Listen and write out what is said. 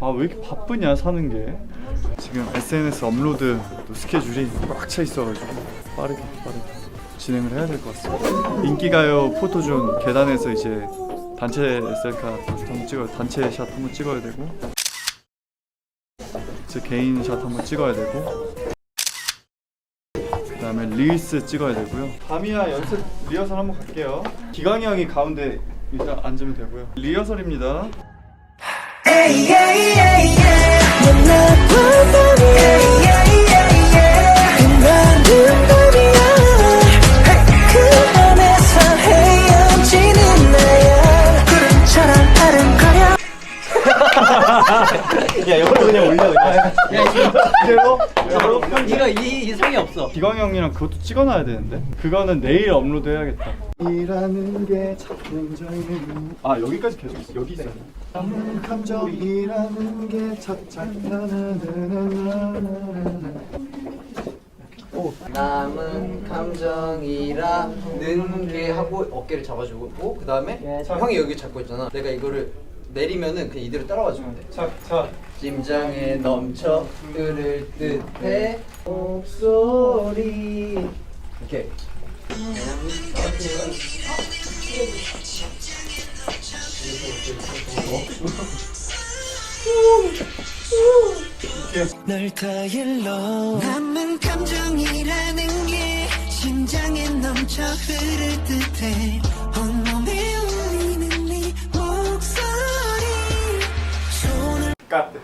아 왜 이렇게 바쁘냐 사는 게. 지금 SNS 업로드 또 스케줄이 꽉 차 있어가지고 빠르게 빠르게 진행을 해야 될 것 같습니다. 인기가요 포토존 계단에서 이제 단체 셀카 한번 찍어야 단체 샷 한번 찍어야 되고 제 개인 샷 한번 찍어야 되고 그 다음에 릴스 찍어야 되고요. 밤이야 연습 리허설 한번 갈게요. 기광이 형이 가운데 일단 앉으면 되고요. 리허설입니다 야 이걸로 그냥 올려 그냥. 이대로? 형 네가 이 이상이 없어. 기광이 형이랑 그것도 찍어놔야 되는데? 그거는 내일 업로드 해야겠다. 이라는 게 작정적인 아 여기까지 계속 있어. 여기 있어요. 감정이라는 게 착착 남은 감정이라는 게 하고 어깨를 잡아주고 그 다음에 형이 여기 잡고 있잖아. 내가 이거를 내리면은 그냥 이대로 따라와 주면 돼. 자 자. 심장에 넘쳐 흐를 듯해 목소리. 이렇게. 널 타일러 남은 감정이라는 게 심장에 넘쳐 흐를 듯해 çıkarttı.